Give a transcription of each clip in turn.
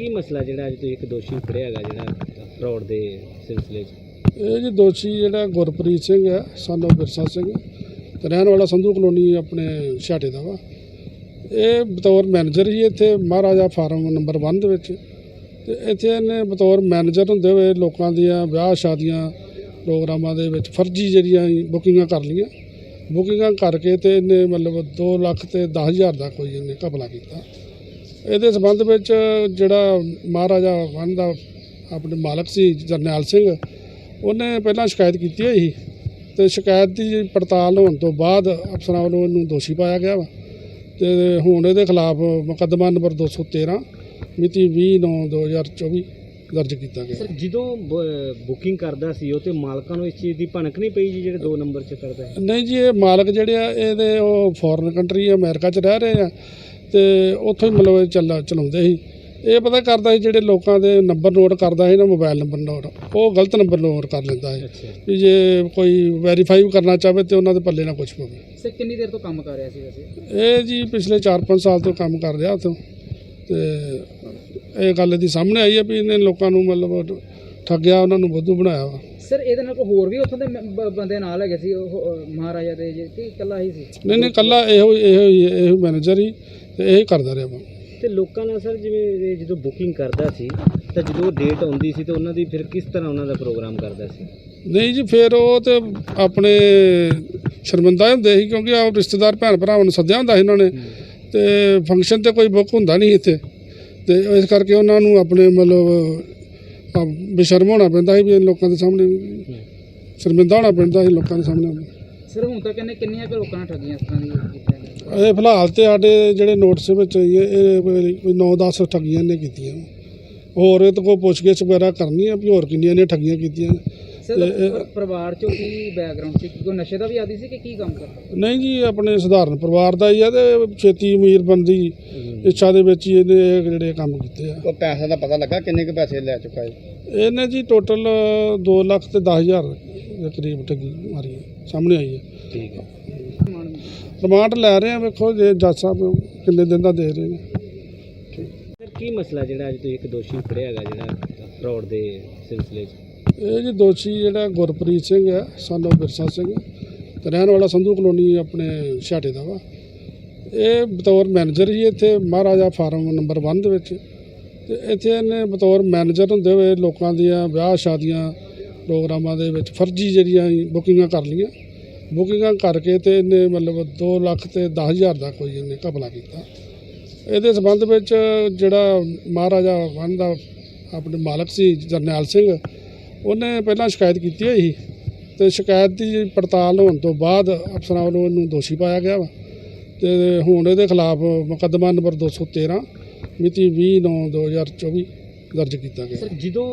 ਕੀ ਮਸਲਾ ਜਿਹੜਾ ਅੱਜ ਤੁਸੀਂ ਇੱਕ ਦੋਸ਼ੀ ਫੜਿਆ ਹੈਗਾ ਜਿਹੜਾ ਫਰਾਡ ਦੇ ਸਿਲਸਿਲੇ 'ਚ? ਇਹ ਜੀ ਦੋਸ਼ੀ ਜਿਹੜਾ ਗੁਰਪ੍ਰੀਤ ਸਿੰਘ ਹੈ ਸਾਨੂੰ ਬਿਰਸਾ ਸਿੰਘ। ਤੇ ਰਹਿਣ ਵਾਲਾ ਸੰਧੂ ਕਲੋਨੀ ਆਪਣੇ ਛਾਟੇ ਦਾ ਵਾ। ਇਹ ਬਤੌਰ ਮੈਨੇਜਰ ਹੀ ਇੱਥੇ, ਮਹਾਰਾਜਾ ਫਾਰਮ ਨੰਬਰ 1 ਦੇ ਵਿੱਚ। ਤੇ ਇੱਥੇ ਇਹਨੇ ਬਤੌਰ ਮੈਨੇਜਰ ਹੁੰਦੇ ਹੋਏ ਲੋਕਾਂ ਦੀਆਂ ਵਿਆਹ ਸ਼ਾਦੀਆਂ ਪ੍ਰੋਗਰਾਮਾਂ ਦੇ ਵਿੱਚ ਫਰਜ਼ੀ ਜਿਹੜੀਆਂ ਬੁਕਿੰਗਾਂ ਕਰ ਲਈਆਂ। ਬੁਕਿੰਗਾਂ ਕਰਕੇ ਤੇ ਇਹਨੇ ਮਤਲਬ 2 ਲੱਖ ਤੇ 10000 ਦਾ ਕੋਈ ਇਹਨੇ ਘਪਲਾ ਕੀਤਾ। ਇਹਦੇ ਸਬੰਧ ਵਿੱਚ ਜਿਹੜਾ ਮਹਾਰਾਜਾ ਵਨ ਦਾ ਆਪਣੇ ਮਾਲਕ ਸੀ ਜਰਨੈਲ ਸਿੰਘ ਉਹਨੇ ਪਹਿਲਾਂ ਸ਼ਿਕਾਇਤ ਕੀਤੀ ਹੋਈ ਸੀ ਤੇ ਸ਼ਿਕਾਇਤ ਦੀ ਪੜਤਾਲ ਹੋਣ ਤੋਂ ਬਾਅਦ ਅਫਸਰਾਂ ਵੱਲੋਂ ਇਹਨੂੰ ਦੋਸ਼ੀ ਪਾਇਆ ਗਿਆ ਵਾ। ਤੇ ਹੁਣ ਇਹਦੇ ਖਿਲਾਫ ਮੁਕੱਦਮਾ ਨੰਬਰ 213 ਮਿਤੀ 20/9/2024 ਦਰਜ ਕੀਤਾ ਗਿਆ। ਸਰ ਜਦੋਂ ਬੁਕਿੰਗ ਕਰਦਾ ਸੀ ਉਹ ਤੇ ਮਾਲਕਾਂ ਨੂੰ ਇਸ ਚੀਜ਼ ਦੀ ਭਣਕ ਨਹੀਂ ਪਈ ਜੀ ਜਿਹੜੇ 2 ਨੰਬਰ 'ਚ ਕਰਦਾ ਹੈ ਨਹੀਂ ਜੀ ਇਹ ਮਾਲਕ ਜਿਹੜੇ ਆ ਇਹਦੇ ਉਹ ਫੋਰਨ ਕੰਟਰੀ ਅਮਰੀਕਾ 'ਚ ਰਹਿ ਰਹੇ ਆ। ਤੇ ਉੱਥੋਂ ਹੀ ਮਤਲਬ ਇਹ ਚੱਲ ਚਲਾਉਂਦੇ ਸੀ। ਇਹ ਪਤਾ ਕਰਦਾ ਸੀ ਜਿਹੜੇ ਲੋਕਾਂ ਦੇ ਨੰਬਰ ਨੋਟ ਕਰਦਾ ਸੀ ਨਾ ਮੋਬਾਈਲ ਨੰਬਰ ਨੋਟ ਉਹ ਗਲਤ ਨੰਬਰ ਨੋਟ ਕਰ ਲੈਂਦਾ ਹੈ ਵੀ ਜੇ ਕੋਈ ਵੈਰੀਫਾਈ ਕਰਨਾ ਚਾਹਵੇ ਤੇ ਉਹਨਾਂ ਦੇ ਪੱਲੇ ਨਾ ਕੁਝ ਪਵੇ। ਸਰ ਕਿੰਨੀ ਦੇਰ ਤੋਂ ਕੰਮ ਕਰ ਰਿਹਾ ਸੀ ਵੈਸੇ? ਇਹ ਜੀ ਪਿਛਲੇ 4-5 ਸਾਲ ਤੋਂ ਕੰਮ ਕਰ ਰਿਹਾ ਉੱਥੋਂ। ਤੇ ਇਹ ਗੱਲ ਦੀ ਸਾਹਮਣੇ ਆਈ ਹੈ ਵੀ ਇਹਨੇ ਲੋਕਾਂ ਨੂੰ ਮਤਲਬ ਠੱਗਿਆ ਉਹਨਾਂ ਨੂੰ ਬੁੱਧੂ ਬਣਾਇਆ ਵਾ। ਸਰ ਇਹਦੇ ਨਾਲ ਕੋਈ ਹੋਰ ਵੀ ਉੱਥੋਂ ਦੇ ਬ- ਬੰਦੇ ਨਾਲ ਹੈਗੇ ਸੀ? ਉਹ ਅ, ਮਹਾਰਾਜਾ ਦੇ ਜੀ ਕਿ ਇਕੱਲਾ ਹੀ ਸੀ? ਨਹੀਂ ਨਹੀਂ ਕੱਲਾ ਇਹੋ ਇਹੋ ਹੀ ਇਹੋ ਮੈਨੇਜਰ ਹੀ ਤੇ ਇਹ ਕਰਦਾ ਰਿਹਾ ਵਾ ਤੇ ਲੋਕਾਂ ਨਾਲ ਸਰ ਜਿਵੇਂ ਇਹ ਜਦੋਂ ਬੁਕਿੰਗ ਕਰਦਾ ਸੀ ਤਾਂ ਜਦੋਂ ਡੇਟ ਆਉਂਦੀ ਸੀ ਤਾਂ ਉਹਨਾਂ ਦੀ ਫਿਰ ਕਿਸ ਤਰ੍ਹਾਂ ਉਹਨਾਂ ਦਾ ਪ੍ਰੋਗਰਾਮ ਕਰਦਾ ਸੀ? ਨਹੀਂ ਜੀ ਫਿਰ ਉਹ ਤੇ ਆਪਣੇ ਸ਼ਰਮਿੰਦਾ ਹੁੰਦੇ ਸੀ ਕਿਉਂਕਿ ਆਪ ਰਿਸ਼ਤੇਦਾਰ ਭੈਣ ਭਰਾਵਾਂ ਨੂੰ ਸੱਦਿਆ ਹੁੰਦਾ ਸੀ ਇਹਨਾਂ ਨੇ। ਤੇ ਫੰਕਸ਼ਨ ਤੇ ਕੋਈ ਬੁੱਕ ਹੁੰਦਾ ਨਹੀਂ ਇੱਥੇ। ਤੇ ਇਸ ਕਰਕੇ ਉਹਨਾਂ ਨੂੰ ਆਪਣੇ ਮਤਲਬ ਬੇਸ਼ਰਮ ਹੋਣਾ ਪੈਂਦਾ ਸੀ ਵੀ ਲੋਕਾਂ ਦੇ ਸਾਹਮਣੇ ਸ਼ਰਮਿੰਦਾ ਹੋਣਾ ਪੈਂਦਾ ਸੀ ਲੋਕਾਂ ਦੇ ਸਾਹਮਣੇ। ਸਰ ਹੁਣ ਤੱਕ ਇਹਨੇ ਕਿੰਨੀਆਂ ਕੁ ਲੋਕਾਂ ਨਾਲ ਠੱਗੀਆਂ ਇਸ ਤਰ੍ਹਾਂ ਦੀਆਂ ਇਹ ਫਿਲਹਾਲ ਤੇ ਸਾਡੇ ਜਿਹੜੇ ਨੋਟਿਸ ਵਿੱਚ ਆਈ ਹੈ ਇਹ ਕੋਈ 9-10 ਠੱਗੀਆਂ ਨੇ ਕੀਤੀਆਂ। ਹੋਰ ਇਹ ਤੋਂ ਕੋਈ ਪੁੱਛਗਿੱਛ ਵਗੈਰਾ ਕਰਨੀ ਹੈ ਵੀ ਹੋਰ ਕਿੰਨੀਆਂ ਨੇ ਠੱਗੀਆਂ ਕੀਤੀਆਂ। ਸਰ ਪਰਿਵਾਰ ਚੋਂ ਕੀ ਬੈਕਗ੍ਰਾਉਂਡ ਸੀ ਕੋਈ ਨਸ਼ੇ ਦਾ ਵੀ ਆਦੀ ਸੀ ਕਿ ਕੀ ਕੰਮ ਕਰਦਾ? ਨਹੀਂ ਜੀ ਆਪਣੇ ਸਧਾਰਨ ਪਰਿਵਾਰ ਦਾ ਹੀ ਆ ਤੇ ਛੇਤੀ ਅਮੀਰ ਬੰਦੀ ਇੱਛਾ ਦੇ ਵਿੱਚ ਹੀ ਇਹਨੇ ਜਿਹੜੇ ਕੰਮ ਕੀਤੇ ਆ। ਉਹ ਪੈਸੇ ਦਾ ਪਤਾ ਲੱਗਾ ਕਿੰਨੇ ਕੁ ਪੈਸੇ ਲੈ ਚੁੱਕਾ ਹੈ ਇਹਨੇ ਜੀ ਟੋਟਲ 2 ਲੱਖ ਤੇ 10000 ਦੇ ਕਰੀਬ ਠੱਗੀ ਮਾਰੀ ਸਾਹਮਣੇ ਆਈ ਹੈ ਠੀਕ ਹੈ ਰਿਮਾਂਡ ਲੈ ਰਹੇ ਆ ਵੇਖੋ ਜੇ ਜੱਜ ਸਾਹਿਬ ਕਿੰਨੇ ਦਿਨ ਦਾ ਦੇ ਰਹੇ ਨੇ। ਸਰ ਕੀ ਮਸਲਾ ਜਿਹੜਾ ਅੱਜ ਤੁਸੀਂ ਇੱਕ ਦੋਸ਼ੀ ਫੜਿਆ ਹੈਗਾ ਜਿਹੜਾ ਫਰਾਡ ਦੇ ਸਿਲਸਿਲੇ 'ਚ? ਇਹ ਜੀ ਦੋਸ਼ੀ ਜਿਹੜਾ ਗੁਰਪ੍ਰੀਤ ਸਿੰਘ ਹੈ ਸਾਨੂੰ ਬਿਰਸਾ ਸਿੰਘ। ਤੇ ਰਹਿਣ ਵਾਲਾ ਸੰਧੂ ਕਲੋਨੀ ਆਪਣੇ ਛਾਟੇ ਦਾ ਵਾ। ਇਹ ਬਤੌਰ ਮੈਨੇਜਰ ਹੀ ਇੱਥੇ ਮਹਾਰਾਜਾ ਫਾਰਮ ਨੰਬਰ 1 ਦੇ ਵਿੱਚ। ਤੇ ਇੱਥੇ ਇਹਨੇ ਬਤੌਰ ਮੈਨੇਜਰ ਹੁੰਦੇ ਹੋਏ ਲੋਕਾਂ ਦੀਆਂ ਵਿਆਹ ਸ਼ਾਦੀਆਂ ਪ੍ਰੋਗਰਾਮਾਂ ਦੇ ਵਿੱਚ ਫਰਜ਼ੀ ਜਿਹੜੀਆਂ ਬੁਕਿੰਗਾਂ ਕਰ ਲਈਆਂ। ਬੁਕਿੰਗਾਂ ਕਰਕੇ ਤੇ ਇਹਨੇ ਮਤਲਬ 2 ਲੱਖ ਤੇ 10000 ਦਾ ਕੋਈ ਇਹਨੇ ਘਪਲਾ ਕੀਤਾ। ਇਹਦੇ ਸਬੰਧ ਵਿੱਚ ਜਿਹੜਾ ਮਹਾਰਾਜਾ ਵਨ ਦਾ ਆਪਣੇ ਮਾਲਕ ਸੀ, ਜਰਨੈਲ ਸਿੰਘ, ਉਹਨੇ ਪਹਿਲਾਂ ਸ਼ਿਕਾਇਤ ਕੀਤੀ ਹੋਈ ਸੀ ਤੇ ਸ਼ਿਕਾਇਤ ਦੀ ਪੜਤਾਲ ਹੋਣ ਤੋਂ ਬਾਅਦ ਅਫਸਰਾਂ ਵੱਲੋਂ ਇਹਨੂੰ ਦੋਸ਼ੀ ਪਾਇਆ ਗਿਆ ਵਾ। ਤੇ ਹੁਣ ਇਹਦੇ ਖਿਲਾਫ ਮੁਕੱਦਮਾ ਨੰਬਰ 213 ਮਿਤੀ 20/9/2024 ਦਰਜ ਕੀਤਾ ਗਿਆ। ਸਰ ਜਦੋਂ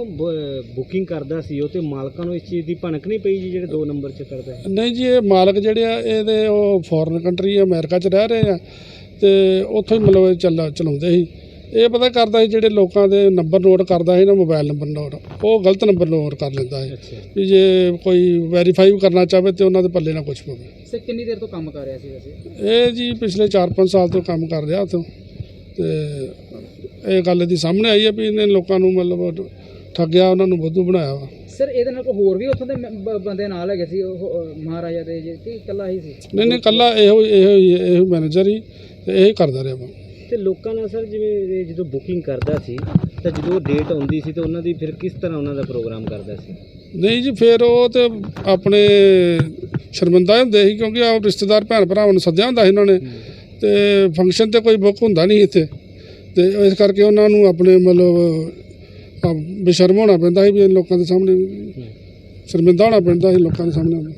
ਬੁਕਿੰਗ ਕਰਦਾ ਸੀ ਉਹ ਤੇ ਮਾਲਕਾਂ ਨੂੰ ਇਸ ਚੀਜ਼ ਦੀ ਭਣਕ ਨਹੀਂ ਪਈ ਜੀ ਜਿਹੜੇ 2 ਨੰਬਰ 'ਚ ਕਰਦਾ ਹੈ ਨਹੀਂ ਜੀ ਇਹ ਮਾਲਕ ਜਿਹੜੇ ਆ ਇਹਦੇ ਉਹ ਫੋਰਨ ਕੰਟਰੀ ਅਮਰੀਕਾ 'ਚ ਰਹਿ ਰਹੇ ਆ ਤੇ ਉੱਥੋਂ ਹੀ ਮਤਲਬ ਚੱਲ ਚਲਾਉਂਦੇ ਸੀ। ਇਹ ਪਤਾ ਕਰਦਾ ਸੀ ਜਿਹੜੇ ਲੋਕਾਂ ਦੇ ਨੰਬਰ ਨੋਟ ਕਰਦਾ ਸੀ ਨਾ ਮੋਬਾਈਲ ਨੰਬਰ ਨੋਟ ਉਹ ਗਲਤ ਨੰਬਰ ਨੋਟ ਕਰ ਲੈਂਦਾ ਅੱਛਾ। ਵੀ ਜੇ ਕੋਈ ਵੈਰੀਫਾਈ ਕਰਨਾ ਚਾਹਵੇ ਤੇ ਉਹਨਾਂ ਦੇ ਪੱਲੇ ਨਾ ਕੁਝ ਪਵੇ। ਸਰ ਕਿੰਨੀ ਦੇਰ ਤੋਂ ਕੰਮ ਕਰ ਰਿਹਾ ਸੀ ਵੈਸੇ? ਇਹ ਜੀ ਪਿਛਲੇ 4-5 ਸਾਲ ਤੋਂ ਕੰਮ ਕਰ ਰਿਹਾ ਉੱਥੋਂ ਤੇ ਇਹ ਗੱਲ ਦੀ ਸਾਹਮਣੇ ਆਈ ਹੈ ਵੀ ਇਹਨੇ ਲੋਕਾਂ ਨੂੰ ਮਤਲਬ ਠੱਗਿਆ ਉਹਨਾਂ ਨੂੰ ਬੁੱਧੂ ਬਣਾਇਆ ਵਾ। ਸਰ ਇਹਦੇ ਨਾਲ ਕੋਈ ਹੋਰ ਵੀ ਉੱਥੋਂ ਦੇ ਮ- ਬ- ਬੰਦੇ ਨਾਲ ਹੈਗੇ ਸੀ? ਉਹ ਅ, ਮਹਾਰਾਜਾ ਦੇ ਜੀ ਕਿ ਇਕੱਲਾ ਹੀ ਸੀ? ਨਹੀਂ ਨਹੀਂ ਕੱਲਾ ਇਹੋ ਇਹੋ ਹੀ ਇਹੋ ਮੈਨੇਜਰ ਹੀ ਤੇ ਇਹ ਹੀ ਕਰਦਾ ਰਿਹਾ ਵਾ। ਤੇ ਲੋਕਾਂ ਨਾਲ ਸਰ ਜਿਵੇਂ ਇਹ ਜਦੋਂ ਬੁਕਿੰਗ ਕਰਦਾ ਸੀ ਤਾਂ ਜਦੋਂ ਡੇਟ ਆਉਂਦੀ ਸੀ ਤਾਂ ਉਹਨਾਂ ਦੀ ਫਿਰ ਕਿਸ ਤਰ੍ਹਾਂ ਉਹਨਾਂ ਦਾ ਪ੍ਰੋਗਰਾਮ ਕਰਦਾ ਸੀ? ਨਹੀਂ ਜੀ ਫਿਰ ਉਹ ਤੇ ਆਪਣੇ ਸ਼ਰਮਿੰਦਾ ਹੁੰਦੇ ਸੀ ਕਿਉਂਕਿ ਆਪ ਰਿਸ਼ਤੇਦਾਰ ਭੈਣ ਭਰਾਵਾਂ ਨੂੰ ਸੱਦਿਆ ਹੁੰਦਾ ਸੀ ਇਹਨਾਂ ਨੇ। ਤੇ ਫੰਕਸ਼ਨ ਤੇ ਕੋਈ ਬੁੱਕ ਹੁੰਦਾ ਨਹੀਂ ਇੱਥੇ। ਤੇ ਇਸ ਕਰਕੇ ਉਹਨਾਂ ਨੂੰ ਆਪਣੇ ਮਤਲਬ ਆ ਬੇਸ਼ਰਮ ਹੋਣਾ ਪੈਂਦਾ ਸੀ ਵੀ ਲੋਕਾਂ ਦੇ ਸਾਹਮਣੇ ਸ਼ਰਮਿੰਦਾ ਹੋਣਾ ਪੈਂਦਾ ਸੀ ਲੋਕਾਂ ਦੇ ਸਾਹਮਣੇ।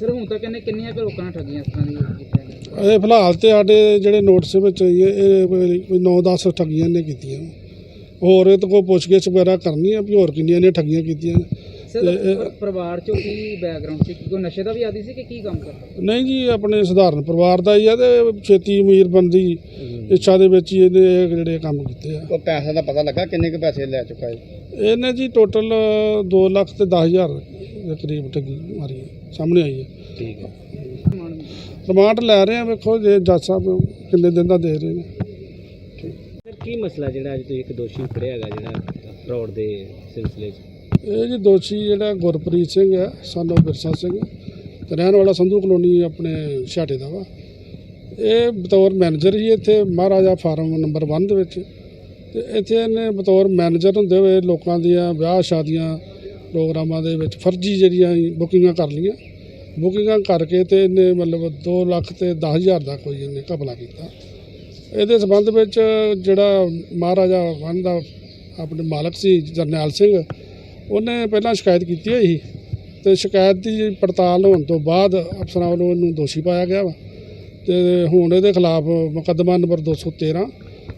ਸਰ ਹੁਣ ਤੱਕ ਇਹਨੇ ਕਿੰਨੀਆਂ ਕੁ ਲੋਕਾਂ ਠੱਗੀਆਂ ਇਸ ਤਰ੍ਹਾਂ ਦੀਆਂ ਇਹ ਫਿਲਹਾਲ ਤੇ ਸਾਡੇ ਜਿਹੜੇ ਨੋਟਿਸ ਵਿੱਚ ਇਹ ਕੋਈ 9-10 ਠੱਗੀਆਂ ਨੇ ਕੀਤੀਆਂ। ਹੋਰ ਇਹ ਤੋਂ ਕੋਈ ਪੁੱਛਗਿੱਛ ਵਗੈਰਾ ਕਰਨੀ ਹੈ ਵੀ ਹੋਰ ਕਿੰਨੀਆਂ ਨੇ ਠੱਗੀਆਂ ਕੀਤੀਆਂ। ਸਰ ਪਰਿਵਾਰ ਚੋਂ ਕੀ ਬੈਕਗ੍ਰਾਉਂਡ ਸੀ? ਕੋਈ ਨਸ਼ੇ ਦਾ ਵੀ ਆਦੀ ਸੀ ਕਿ ਕੀ ਕੰਮ ਕਰਦਾ? ਨਹੀਂ ਜੀ ਆਪਣੇ ਸਧਾਰਨ ਪਰਿਵਾਰ ਦਾ ਹੀ ਆ ਤੇ ਛੇਤੀ ਅਮੀਰ ਬੰਦੀ ਇੱਛਾ ਦੇ ਵਿੱਚ ਹੀ ਇਹਨੇ ਇਹ ਜਿਹੜੇ ਕੰਮ ਕੀਤੇ ਆ। ਉਹ ਪੈਸੇ ਦਾ ਪਤਾ ਲੱਗਾ? ਕਿੰਨੇ ਕੁ ਪੈਸੇ ਲੈ ਚੁੱਕਾ ਹੈ ਇਹਨੇ ਜੀ ਟੋਟਲ 2 ਲੱਖ ਤੇ 10000 ਦੇ ਕਰੀਬ ਠੱਗੀ ਮਾਰੀ ਹੈ ਸਾਹਮਣੇ ਆਈ ਹੈ। ਠੀਕ ਹੈ। ਰਿਮਾਂਡ ਲੈ ਰਹੇ ਆ ਵੇਖੋ ਜੇ ਜੱਜ ਸਾਹਿਬ ਕਿੰਨੇ ਦਿਨ ਦਾ ਦੇ ਰਹੇ ਨੇ। ਸਰ ਕੀ ਮਸਲਾ ਜਿਹੜਾ ਅੱਜ ਤੁਸੀਂ ਇੱਕ ਦੋਸ਼ੀ ਫੜਿਆ ਹੈਗਾ ਜਿਹੜਾ ਫਰਾਡ ਦੇ ਸਿਲਸਿਲੇ 'ਚ? ਇਹ ਜੀ ਦੋਸ਼ੀ ਜਿਹੜਾ ਗੁਰਪ੍ਰੀਤ ਸਿੰਘ ਹੈ ਸਾਨੂੰ ਬਿਰਸਾ ਸਿੰਘ। ਤੇ ਰਹਿਣ ਵਾਲਾ ਸੰਧੂ ਕਲੋਨੀ ਆਪਣੇ ਛਾਟੇ ਦਾ ਵਾ। ਇਹ ਬਤੌਰ ਮੈਨੇਜਰ ਹੀ ਇੱਥੇ, ਮਹਾਰਾਜਾ ਫਾਰਮ ਨੰਬਰ 1 ਦੇ ਵਿੱਚ। ਤੇ ਇੱਥੇ ਇਹਨੇ ਬਤੌਰ ਮੈਨੇਜਰ ਹੁੰਦੇ ਹੋਏ ਲੋਕਾਂ ਦੀਆਂ ਵਿਆਹ ਸ਼ਾਦੀਆਂ, ਪ੍ਰੋਗਰਾਮਾਂ ਦੇ ਵਿੱਚ ਫਰਜ਼ੀ ਜਿਹੜੀਆਂ ਬੁਕਿੰਗਾਂ ਕਰ ਲਈਆਂ। ਬੁਕਿੰਗਾਂ ਕਰਕੇ ਤੇ ਇਹਨੇ ਮਤਲਬ 2 ਲੱਖ ਤੇ 10000 ਦਾ ਕੋਈ ਇਹਨੇ ਘਪਲਾ ਕੀਤਾ। ਇਹਦੇ ਸਬੰਧ ਵਿੱਚ ਜਿਹੜਾ ਮਹਾਰਾਜਾ ਵਨ ਦਾ ਆਪਣੇ ਮਾਲਕ ਸੀ, ਜਰਨੈਲ ਸਿੰਘ ਉਹਨੇ ਪਹਿਲਾਂ ਸ਼ਿਕਾਇਤ ਕੀਤੀ ਹੋਈ ਸੀ ਤੇ ਸ਼ਿਕਾਇਤ ਦੀ ਪੜਤਾਲ ਹੋਣ ਤੋਂ ਬਾਅਦ ਅਫਸਰਾਂ ਵੱਲੋਂ ਇਹਨੂੰ ਦੋਸ਼ੀ ਪਾਇਆ ਗਿਆ ਵਾ। ਤੇ ਹੁਣ ਇਹਦੇ ਖਿਲਾਫ ਮੁਕੱਦਮਾ ਨੰਬਰ 213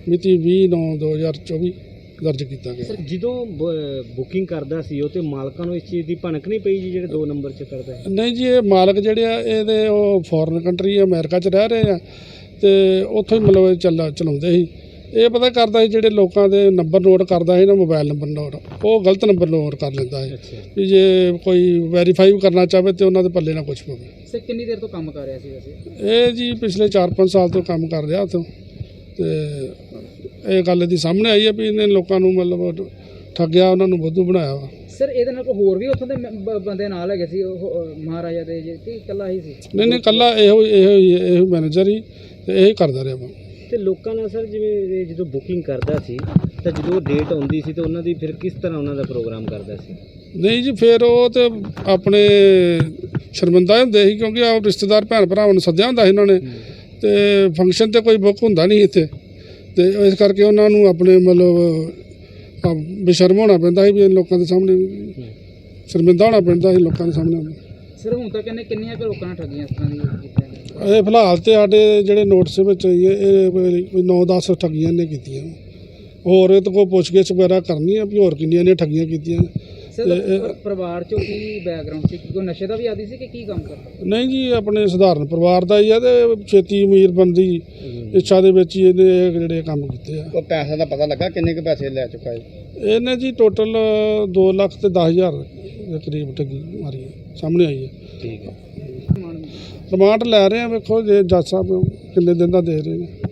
ਮਿਤੀ 20/9/2024 ਦਰਜ ਕੀਤਾ ਗਿਆ। ਸਰ ਜਦੋਂ ਬੁਕਿੰਗ ਕਰਦਾ ਸੀ ਉਹ ਤੇ ਮਾਲਕਾਂ ਨੂੰ ਇਸ ਚੀਜ਼ ਦੀ ਭਣਕ ਨਹੀਂ ਪਈ ਜੀ ਜਿਹੜੇ 2 ਨੰਬਰ 'ਚ ਕਰਦਾ ਨਹੀਂ ਜੀ ਇਹ ਮਾਲਕ ਜਿਹੜੇ ਆ ਇਹਦੇ ਉਹ ਫੋਰਨ ਕੰਟਰੀ ਅਮਰੀਕਾ 'ਚ ਰਹਿ ਰਹੇ ਆ ਤੇ ਉੱਥੋਂ ਹੀ ਮਤਲਬ ਚੱਲਾ ਚਲਾਉਂਦੇ ਸੀ। ਇਹ ਪਤਾ ਕਰਦਾ ਸੀ ਜਿਹੜੇ ਲੋਕਾਂ ਦੇ ਨੰਬਰ ਨੋਟ ਕਰਦਾ ਸੀ ਨਾ ਮੋਬਾਈਲ ਨੰਬਰ ਨੋਟ ਉਹ ਗਲਤ ਨੰਬਰ ਨੋਟ ਕਰ ਲੈਂਦਾ ਹੈ ਵੀ ਜੇ ਕੋਈ ਵੈਰੀਫਾਈ ਕਰਨਾ ਚਾਹਵੇ ਤੇ ਉਹਨਾਂ ਦੇ ਪੱਲੇ ਨਾ ਕੁਝ ਪਵੇ। ਸਰ ਕਿੰਨੀ ਦੇਰ ਤੋਂ ਕੰਮ ਕਰ ਰਿਹਾ ਸੀ ਵੈਸੇ? ਇਹ ਜੀ ਪਿਛਲੇ 4-5 ਸਾਲ ਤੋਂ ਕੰਮ ਕਰ ਰਿਹਾ ਉੱਥੋਂ। ਤੇ ਇਹ ਗੱਲ ਦੀ ਸਾਹਮਣੇ ਆਈ ਹੈ ਵੀ ਇਹਨੇ ਲੋਕਾਂ ਨੂੰ ਮਤਲਬ ਠੱਗਿਆ ਉਹਨਾਂ ਨੂੰ ਬੁੱਧੂ ਬਣਾਇਆ ਵਾ। ਸਰ ਇਹਦੇ ਨਾਲ ਕੋਈ ਹੋਰ ਵੀ ਉੱਥੋਂ ਦੇ ਬ- ਬੰਦੇ ਨਾਲ ਹੈਗੇ ਸੀ? ਉਹ ਅ, ਮਹਾਰਾਜਾ ਦੇ ਜੀ ਕਿ ਇਕੱਲਾ ਹੀ ਸੀ? ਨਹੀਂ ਨਹੀਂ ਕੱਲਾ ਇਹੋ ਇਹੋ ਹੀ ਇਹੋ ਮੈਨੇਜਰ ਹੀ ਤੇ ਇਹ ਹੀ ਕਰਦਾ ਰਿਹਾ ਵਾ। ਤੇ ਲੋਕਾਂ ਨਾਲ ਸਰ ਜਿਵੇਂ ਇਹ ਜਦੋਂ ਬੁਕਿੰਗ ਕਰਦਾ ਸੀ ਤਾਂ ਜਦੋਂ ਡੇਟ ਆਉਂਦੀ ਸੀ ਤਾਂ ਉਹਨਾਂ ਦੀ ਫਿਰ ਕਿਸ ਤਰ੍ਹਾਂ ਉਹਨਾਂ ਦਾ ਪ੍ਰੋਗਰਾਮ ਕਰਦਾ ਸੀ? ਨਹੀਂ ਜੀ ਫਿਰ ਉਹ ਤੇ ਆਪਣੇ ਸ਼ਰਮਿੰਦਾ ਹੁੰਦੇ ਸੀ ਕਿਉਂਕਿ ਆ ਰਿਸ਼ਤੇਦਾਰ ਭੈਣ ਭਰਾਵਾਂ ਨੂੰ ਸੱਦਿਆ ਹੁੰਦਾ ਸੀ ਇਹਨਾਂ ਨੇ। ਤੇ ਫੰਕਸ਼ਨ ਤੇ ਕੋਈ ਬੁੱਕ ਹੁੰਦਾ ਨਹੀਂ ਇੱਥੇ। ਤੇ ਇਸ ਕਰਕੇ ਉਹਨਾਂ ਨੂੰ ਆਪਣੇ ਮਤਲਬ ਬੇਸ਼ਰਮ ਹੋਣਾ ਪੈਂਦਾ ਸੀ ਵੀ ਲੋਕਾਂ ਦੇ ਸਾਹਮਣੇ ਸ਼ਰਮਿੰਦਾ ਹੋਣਾ ਪੈਂਦਾ ਸੀ ਲੋਕਾਂ ਦੇ ਸਾਹਮਣੇ। ਸਰ ਹੁਣ ਤੱਕ ਇਹਨੇ ਕਿੰਨੀਆਂ ਕੁ ਲੋਕਾਂ ਨਾਲ ਠੱਗੀਆਂ ਇਸ ਤਰ੍ਹਾਂ ਕੀਤੀਆਂ ਇਹ ਫਿਲਹਾਲ ਤੇ ਸਾਡੇ ਜਿਹੜੇ ਨੋਟਿਸ ਵਿੱਚ ਆਈ ਹੈ ਇਹ ਕੋਈ 9-10 ਠੱਗੀਆਂ ਨੇ ਕੀਤੀਆਂ। ਹੋਰ ਇਹ ਤੋਂ ਕੋਈ ਪੁੱਛਗਿੱਛ ਵਗੈਰਾ ਕਰਨੀ ਆ ਵੀ ਹੋਰ ਕਿੰਨੀਆਂ ਨੇ ਠੱਗੀਆਂ ਕੀਤੀਆਂ। ਸਰ ਪਰਿਵਾਰ ਚੋਂ ਕੀ ਬੈਕਗ੍ਰਾਉਂਡ ਸੀ? ਕੋਈ ਨਸ਼ੇ ਦਾ ਵੀ ਆਦੀ ਸੀ ਕਿ ਕੀ ਕੰਮ ਕਰਦਾ? ਨਹੀਂ ਜੀ ਆਪਣੇ ਸਧਾਰਨ ਪਰਿਵਾਰ ਦਾ ਹੀ ਆ ਤੇ ਛੇਤੀ ਅਮੀਰ ਬੰਦੀ ਇੱਛਾ ਦੇ ਵਿੱਚ ਹੀ ਇਹਨੇ ਜਿਹੜੇ ਕੰਮ ਕੀਤੇ ਆ। ਕੋਈ ਪੈਸੇ ਦਾ ਪਤਾ ਲੱਗਾ ਕਿੰਨੇ ਕੁ ਪੈਸੇ ਲੈ ਚੁੱਕਾ ਹੈ ਇਹਨੇ ਜੀ ਟੋਟਲ 2 ਲੱਖ ਤੇ 10000 ਦੇ ਕਰੀਬ ਠੱਗੀ ਮਾਰੀ ਹੈ ਸਾਹਮਣੇ ਆਈ ਹੈ। ਠੀਕ ਹੈ। ਰਿਮਾਂਡ ਲੈ ਰਹੇ ਆ ਵੇਖੋ ਜੇ ਜੱਜ ਸਾਹਿਬ ਕਿੰਨੇ ਦਿਨ ਦਾ ਦੇ ਰਹੇ ਨੇ।